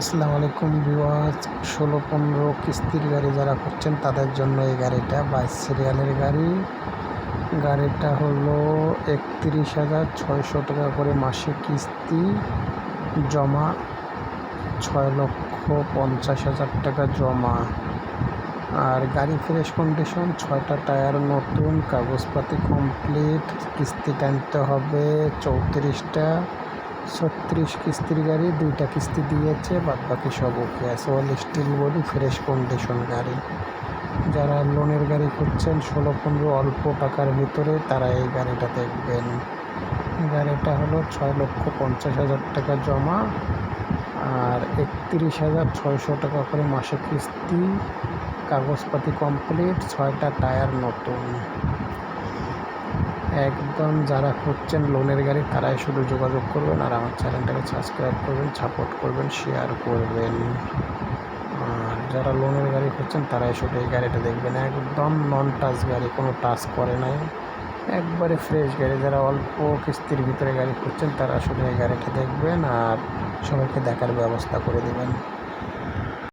আসসালামু আলাইকুম বিওয়াজ ষোলো পনেরো কিস্তির গাড়ি যারা করছেন তাদের জন্য এই গাড়িটা বাইশ সিরিয়ালের গাড়ি। গাড়িটা হলো একত্রিশ হাজার ছয়শো টাকা করে মাসে কিস্তি, জমা ছয় লক্ষ পঞ্চাশ হাজার টাকা জমা। আর গাড়ি ফ্রেশ কন্ডিশন ছয়টা টায়ার নতুন, কাগজপাতি কমপ্লিট কিস্তি টানতে হবে চৌত্রিশটা। ছত্রিশ কিস্তির গাড়ি, দুইটা কিস্তি দিয়েছে বাদ বাকি সব ওকে আছে। All steel body fresh condition গাড়ি। যারা লোনের গাড়ি খুঁজছেন, ষোলো, পনেরো অল্প টাকার ভিতরে তারা এই গাড়িটা দেখবেন। গাড়িটা হলো ছয় লক্ষ পঞ্চাশ হাজার টাকা জমা আর একত্রিশ হাজার ছয়শো টাকা করে মাসে কিস্তি, কাগজপাতি কমপ্লিট ছয়টা টায়ার নতুন। একদম যারা খুঁজছেন লোনের গাড়ি, তারাই শুধু যোগাযোগ করবেন আর আমার চ্যানেলটাকে সাবস্ক্রাইব করবেন সাপোর্ট করবেন শেয়ার করবেন। আর যারা লোনের গাড়ি খুঁজছেন, তারাই শুধু এই গাড়িটা দেখবেন। একদম নন টাচ গাড়ি, কোনো টাচ করে নাই। একবারে ফ্রেশ গাড়ি, যারা অল্প কিস্তির ভিতরে গাড়ি খুঁজছেন, তারা শুধু এই গাড়িটা দেখবেন আর সবাইকে দেখার ব্যবস্থা করে দেবেন।